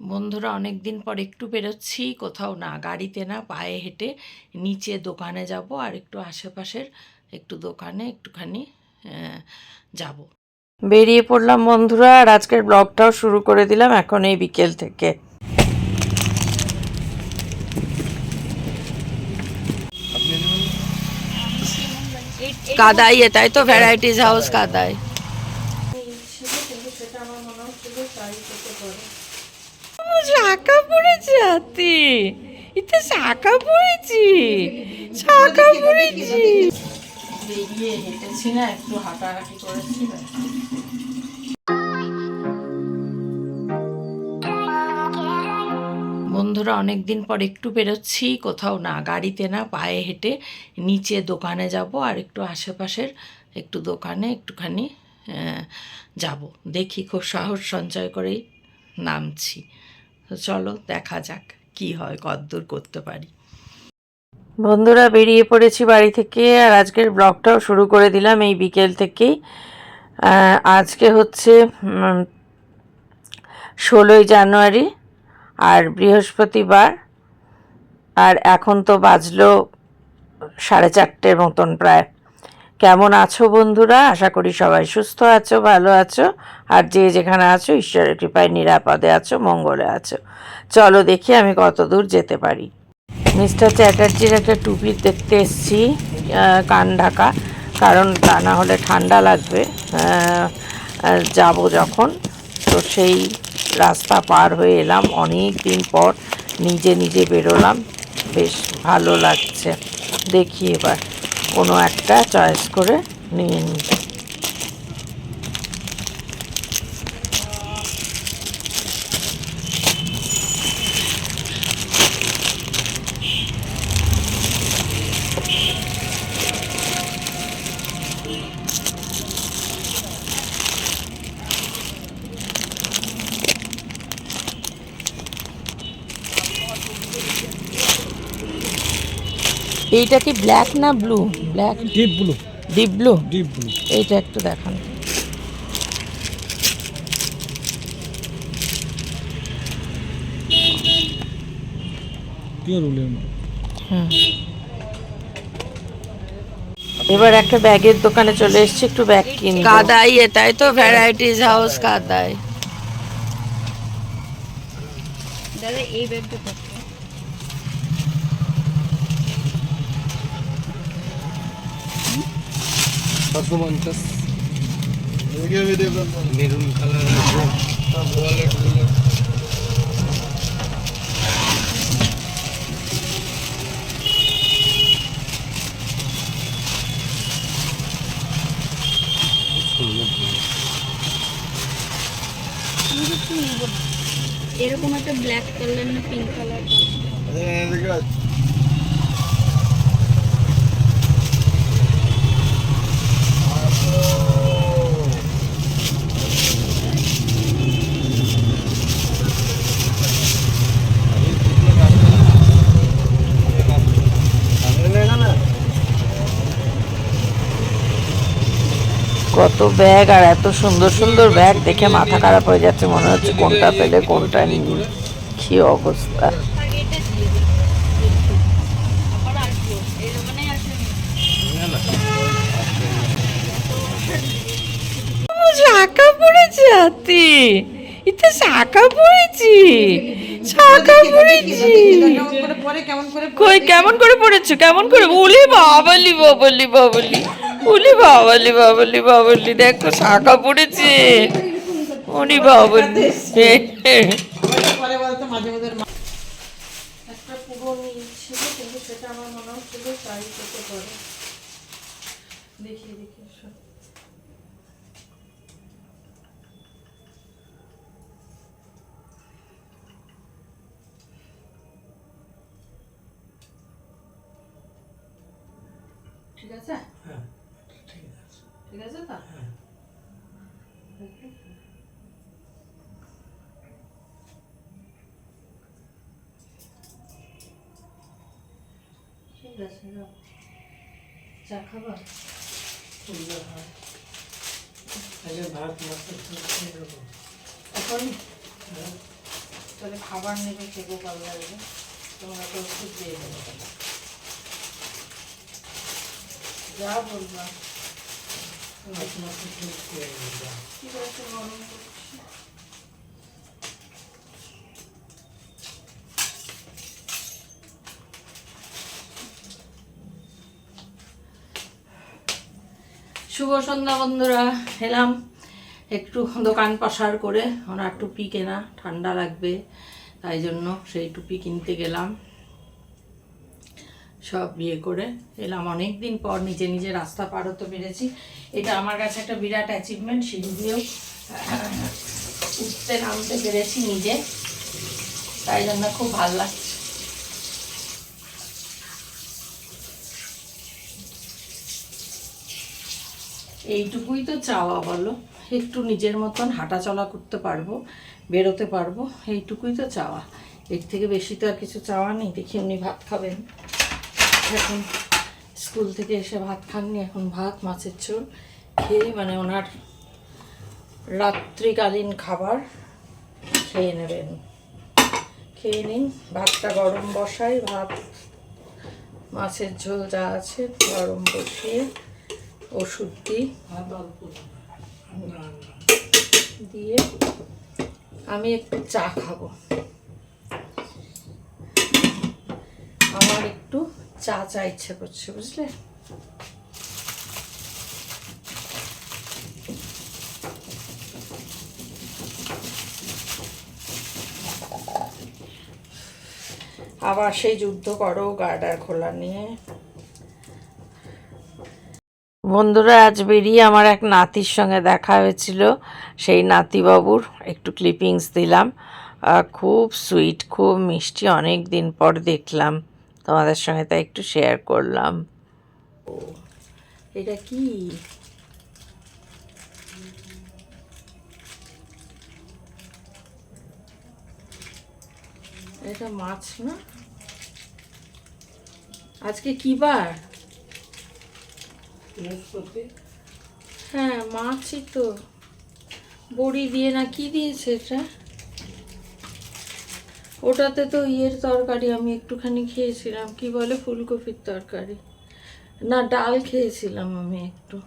বন্ধুরা অনেক দিন পর একটু বেরোচ্ছি কোথাও না গাড়িতে না পায়ে হেঁটে নিচে দোকানে যাব আর একটু আশেপাশের একটু দোকানে একটুখানি যাব। বেরিয়ে পড়লাম বন্ধুরা আর আজকের ব্লগটাও শুরু করে দিলাম এখন এই বিকেল থেকে। কাদাই তাই তো ভ্যারাইটিস হাউস কাদাই শাখা পড়েছে হাতে এটা শাখা পড়েছি। শাখা পড়েছি। বেরিয়ে হেঁটেছি না একটু হাঁটাহাঁটি করেছি বন্ধুরা অনেক দিন পর একটু বেরোচ্ছি কোথাও না গাড়িতে না পায়ে হেঁটে নিচে দোকানে যাব আর একটু আশেপাশের একটু দোকানে একটুখানি আহ, যাব। দেখি খুব সাহস সঞ্চয় করেই নামছি। চলো দেখা যাক কি হয় কদ্দূর করতে পারি। বন্ধুরা, বেরিয়ে পড়েছি বাড়ি থেকে আর আজকের ব্লগটাও শুরু করে দিলাম এই বিকেল থেকেই। আজকে হচ্ছে ষোলোই জানুয়ারি আর বৃহস্পতিবার আর এখন তো বাজলো সাড়ে চারটের মতন প্রায়। কেমন আছো বন্ধুরা? আশা করি সবাই সুস্থ আছো, ভালো আছো, আর যে যেখানে আছো, ঈশ্বরের কৃপায় নিরাপদে আছো, মঙ্গলে আছো। চলো দেখি আমি কত দূর যেতে পারি। মিস্টার চ্যাটার্জির একটা টুপি দেখতে এসছি কান ঢাকা, কারণ তা না হলে ঠান্ডা লাগবে। যাব যখন। তো সেই রাস্তা পার হয়ে এলাম। অনেক দিন পর নিজে নিজে বেরোলাম। বেশ ভালো লাগছে। দেখি এবার। কোনো একটা চয়েস করে নিয়ে নিই এইটা কি ব্ল্যাক না blue black deep blue deep blue deep blue এইটা একটু দেখান। হুম। এবার একটা ব্যাগের দোকানে চলে এসেছি একটু ব্যাগ কিনবো। কাদাই এটাই তো ভ্যারাইটিস হাউস কাদাই। দাদা এই ব্যাগটা সাতশো পঞ্চাশ। মেরুন কালার আছে এরকম একটা ব্ল্যাক কালার না পিঙ্ক কালার কত ব্যাগ আর এত সুন্দর সুন্দর ব্যাগ দেখে মাথা খারাপ হয়ে যাচ্ছে, মনে হচ্ছে কোনটা পেলে, কোনটা নিই। কি অবস্থা? শাখা পড়েছে হাতে এটা শাখা পড়েছি। শাখা পড়েছি। কই, কেমন করে পড়েছো? কেমন করে? বলি, বাবালি, বাবলি, বাবালি। উলি বাবালি বাবালি বাবালি, দেখো শাখা পড়েছে। উনি বাবালি। একটা ছিল কিন্তু সেটা আমার মনে ঠিক আছে? ঠিক আছে তো? ঠিক আছে। চা খাবার সুন্দর হয় এখন? তো তাহলে খাবার নেবে খেতে ভালো লাগবে। তোমরা তো ওষুধ দিয়ে দেবো। যা বলবা। শুভ সন্ধ্যা বন্ধুরা, এলাম। একটু দোকান পাশার করে, ওনার টুপি কেনা, ঠান্ডা লাগবে, তাই জন্য সেই টুপি কিনতে গেলাম। সব বিয়ে করে এলাম। অনেক দিন পর নিজে নিজে রাস্তা পার হতে পেরেছি। এটা আমার কাছে একটা বিরাট অ্যাচিভমেন্ট সিঁড়ি দিয়েও উঠতে নামতে পেরেছি নিজে। তাই জন্য খুব ভালো লাগছে। এইটুকুই তো চাওয়া বলো। একটু নিজের মতন হাঁটা চলা করতে পারব, বেরোতে পারব, এইটুকুই তো চাওয়া। এর থেকে বেশি তো আর কিছু চাওয়া নেই। দেখি উনি ভাত খাবেন। এখন স্কুল থেকে এসে ভাত খাননি, এখন ভাত, মাছের ঝোল। খেয়ে মানে ওনার রাত্রিকালীন খাবার খেয়ে নেবেন। খেয়ে নিন, ভাতটা গরম বসাই, ভাত, মাছের ঝোল যা আছে গরম বসিয়ে ওষুধ দিই। দিয়ে আমি একটু চা খাব। আমার একটু চা চা ইচ্ছে করছে, বুঝলে? আবার সেই যুদ্ধ করো গার্ডার খোলা নিয়ে। বন্ধুরা, আজ বেরিয়ে আমার এক নাতির সঙ্গে দেখা হয়েছিল। সেই নাতিবাবুর একটু ক্লিপিংস দিলাম। খুব সুইট খুব মিষ্টি অনেক দিন পর দেখলাম। তোমাদের সঙ্গে তাই একটু শেয়ার করলাম। ও এটা কি? এটা মাছ না? আজকে কি বার? হ্যাঁ মাছই তো। বড়ি দিয়ে না কি দিয়েছে এটা? ওটাতে তো ইয়ের তরকারি আমি একটুখানি খেয়েছিলাম। কি বলে? ফুলকপির তরকারি। না ডাল খেয়েছিলাম আমি একটু।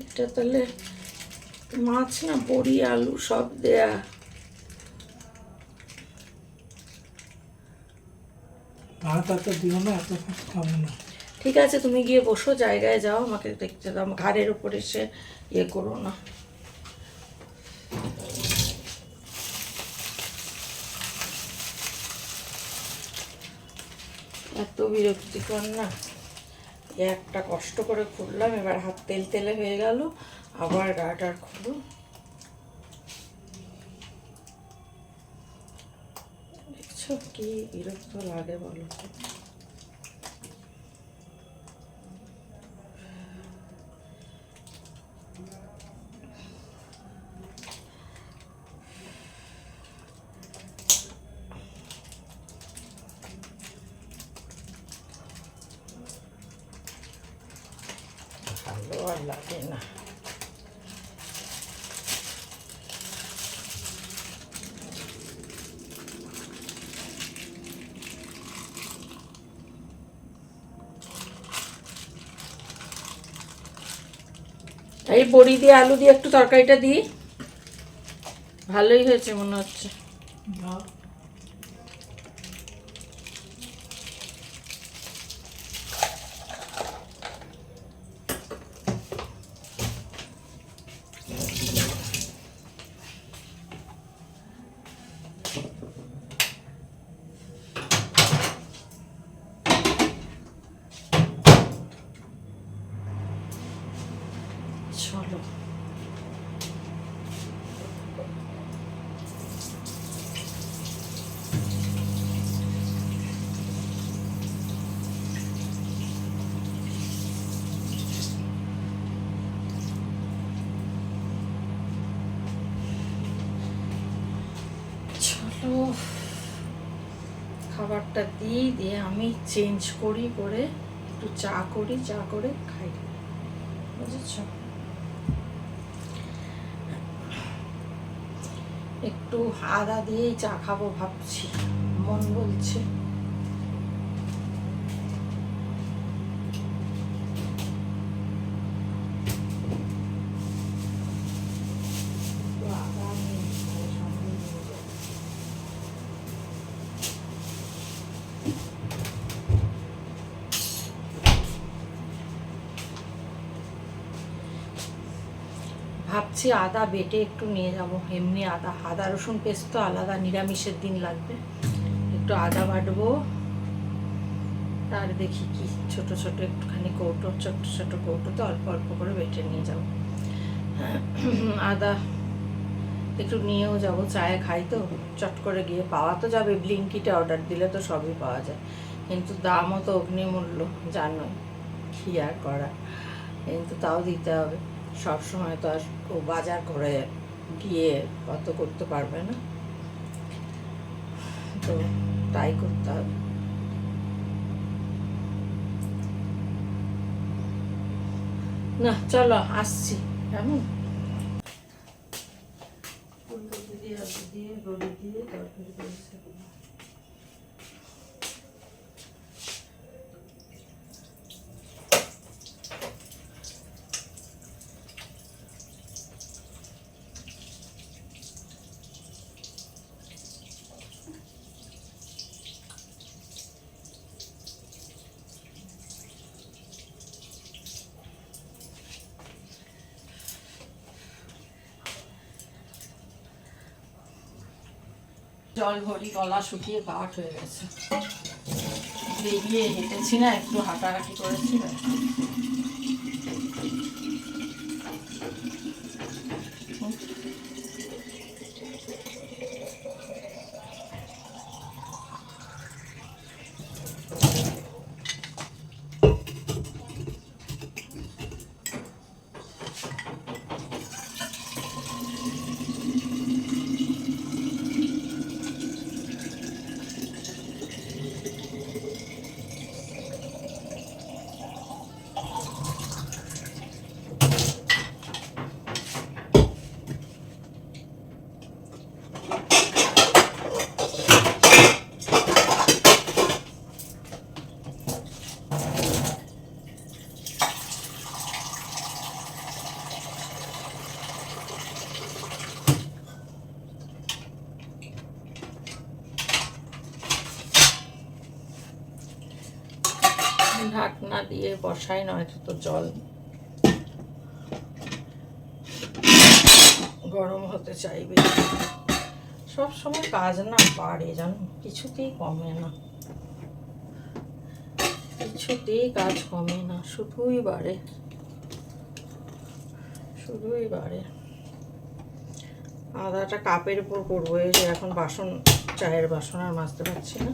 এটা তাহলে মাছ না বড়ি আলু সব দেয়া। দিও না এত খাব না। ঠিক আছে তুমি গিয়ে বসো জায়গায় যাও আমাকে দেখতে দাও। ঘাড়ের উপর এসে ইয়ে করো না। এত বিরক্তিকর না। একটা কষ্ট করে খুললাম, এবার হাত তেল তেলে হয়ে গেল, আবার গাটার খুলো দেখছ কি বিরক্ত লাগে বলো ভালো আর লাগে না এই বড়ি দিয়ে, আলু দিয়ে একটু তরকারিটা দিই। ভালোই হয়েছে মনে হচ্ছে দাও। চলো চলো খাবারটা দিই, দিয়ে আমি চেঞ্জ করি করে একটু চা করি, চা করে খাই। বুঝেছ? একটু আদা দিয়েই চা খাব ভাবছি, মন বলছে একটু আদা নিয়ে ঘরের সামনে নিয়ে যাব। ভাবছি আদা বেটে একটু নিয়ে যাব। এমনি আদা আদা, রসুন পেস্ট তো আলাদা, নিরামিষের দিন লাগবে। একটু আদা বাটবো। আর দেখি কি ছোট ছোট একটুখানি কৌটো, ছোট ছোট কৌটোতে অল্প অল্প করে বেটে নিয়ে যাব। আদা একটু নিয়েও যাব, চায়ে খাই তো, চট করে গিয়ে পাওয়া তো যাবে। ব্লিঙ্কিটে অর্ডার দিলে তো সবই পাওয়া যায়। কিন্তু দামও তো অগ্নিমূল্য, জানোই কি আর করা। কিন্তু তাও দিতে হবে। সব সময় তো আর ও বাজার করে গিয়ে অত করতে পারবে না। তো তাই করতে হবে। না, চলো, আসছি। কেমন? ফুলকপি দিয়ে দিয়ে দিয়ে, তরকারি জল ভরি গলা শুকিয়ে কাঠ হয়ে গেছে। বেরিয়ে হেঁটেছি না একটু হাঁটাহাঁটি করেছি। ঢাকনা দিয়ে বসাই নয়তো তো জল গরম হতে চাইবে। সব সময় কাজ না পারে জানো? কিছুতেই কমে না। কিছুতেই কাজ কমে না, শুধুই বাড়ে। শুধুই বাড়ে। আদাটা কাপের উপর করব, এই যে এখন বাসন, চায়ের বাসন আর মাজতে পারছি না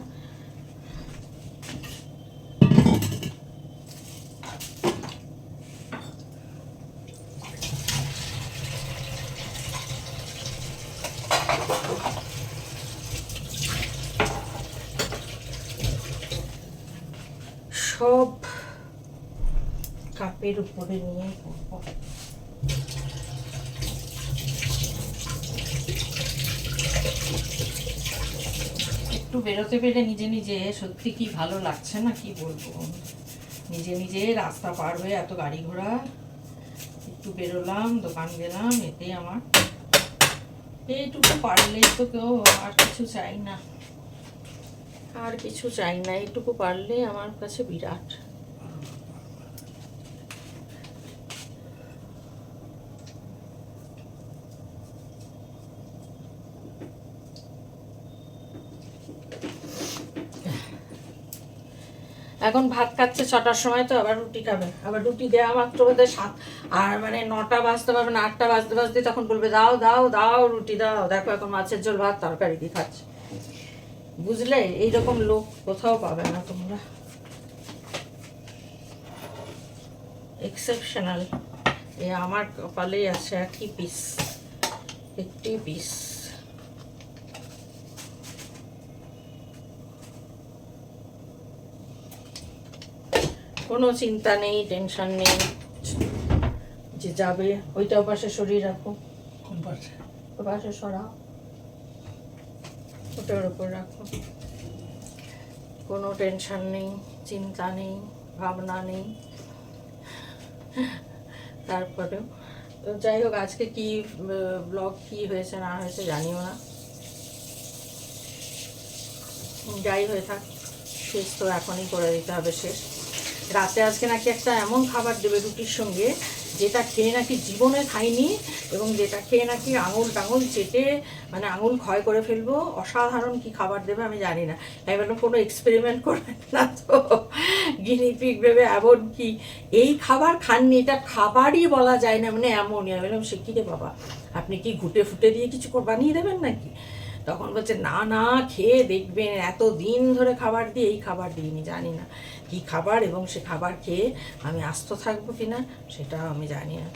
সব কাপের উপরে নিয়ে করব। একটু বেরোতে পেরে নিজে নিজে, সত্যি কি ভালো লাগছে না কি বলব? নিজে নিজে রাস্তা পার হয়ে এত গাড়ি ঘোড়া, একটু বেরোলাম, দোকান গেলাম, এতেই আমার এইটুকু পারলেই তো কেউ আর কিছু চাই না। আর কিছু চাই না এইটুকু পারলে আমার কাছে বিরাট। এখন ভাত খাচ্ছে ছটার সময় তো, আবার রুটি খাবে। আবার রুটি দেওয়া মাত্র বোধহয় সাত, আর মানে নটা বাজতে পারবে না, আটটা বাজতে বাজতে তখন বলবে, দাও দাও দাও রুটি, দাও। দেখো এখন মাছের ঝোল, ভাত, তরকারি দিয়ে খাচ্ছে। বুঝলে? এইরকম লোক কোথাও পাবে না তোমরা। এক্সেপশনাল এ আমার কপালেই আছে একই পিস একটি পিস কোনো চিন্তা নেই টেনশন নেই। যে যাবে ওইটা পাশে সরিয়ে রাখো। কোন পাশে? পাশে সরাও। ওটার ওপর রাখো। কোনো টেনশন নেই চিন্তা নেই ভাবনা নেই। তারপরেও তো যাই হোক আজকে কি ব্লগ কি হয়েছে না হয়েছে জানিও না। যাই হয়ে থাক শেষ তো এখনই করে দিতে হবে শেষ। রাতে আজকে নাকি একটা এমন খাবার দেবে রুটির সঙ্গে, যেটা খেয়ে নাকি জীবনে খাইনি এবং যেটা খেয়ে নাকি আঙুল টাঙুল চেটে মানে আঙুল ক্ষয় করে ফেলব, অসাধারণ কি খাবার দেবে আমি জানি না। আমি বললাম কোনো এক্সপেরিমেন্ট করবেন না তো। গিনিপিক ভেবে এমন কি, এই খাবার খাননি, এটা খাবারই বলা যায় না। মানে এমনই আমি বললাম, সে কী রে বাবা? আপনি কি ঘুটে ফুটে দিয়ে কিছু বানিয়ে দেবেন নাকি? তখন বলছে, না না, খেয়ে দেখবেন এত দিন ধরে খাবার দিয়ে, এই খাবার দিইনি, জানি না। কি খাবার এবং সে খাবার খেয়ে আমি আস্ত থাকব কিনা সেটা আমি জানি না।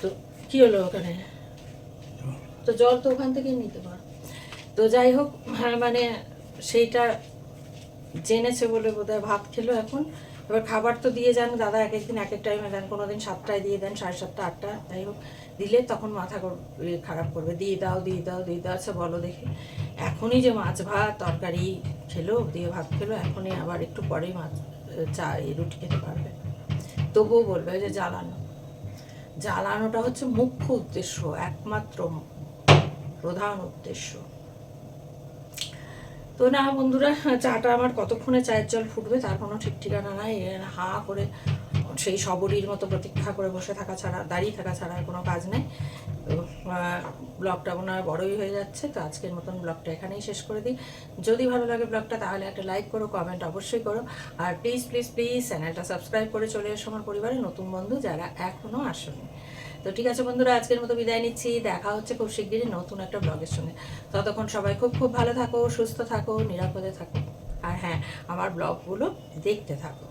তো কি হলো ওখানে? তো জল তো ওখান থেকে নিতে পারো। তো যাই হোক হ্যাঁ মানে সেইটা জেনেছে বলে বোধহয় ভাত খেলো এখন। এবার খাবার তো দিয়ে যান, দাদা এক একদিন, এক এক টাইমে দেন কোনো দিন সাতটায় দিয়ে দেন, সাড়ে সাতটা, আটটা, যাই হোক। দিলে তখন মাথা খারাপ করবে। দিয়ে দাও দিয়ে দাও দিয়ে দাও আচ্ছা বলো দেখি। এখনই যে মাছ ভাত, তরকারি খেলো, দিয়ে ভাত খেলো, এখনই আবার একটু পরেই মাছ চা রুটি খেতে পারবে। তবুও বলবে যে জ্বালানো। জ্বালানোটা হচ্ছে মুখ্য উদ্দেশ্য, একমাত্র প্রধান উদ্দেশ্য। তো না বন্ধুরা, চাটা আমার কতক্ষণে চায়ের জল ফুটবে তার কোনো ঠিক ঠিকানা নাই। হা করে সেই সবরীর মতো প্রতীক্ষা করে বসে থাকা ছাড়া, দাঁড়িয়ে থাকা ছাড়া আর কোনো কাজ নেই। ব্লগটা মনে হয় বড়ই হয়ে যাচ্ছে, তো আজকের মতন ব্লগটা এখানেই শেষ করে দিই। যদি ভালো লাগে ব্লগটা তাহলে একটা লাইক করো, কমেন্ট অবশ্যই করো। আর প্লিজ প্লিজ প্লিজ চ্যানেলটা সাবস্ক্রাইব করে চলে এসো আমার পরিবারের নতুন বন্ধু যারা এখনও আসেনি। তো ঠিক আছে বন্ধুরা, আজকের মতো বিদায় নিচ্ছি। দেখা হচ্ছে খুব শিগগিরই নতুন একটা ব্লগের সঙ্গে। ততক্ষণ সবাই খুব খুব ভালো থাকো, সুস্থ থাকো, নিরাপদে থাকো। আর হ্যাঁ আমার ব্লগগুলো দেখতে থাকো।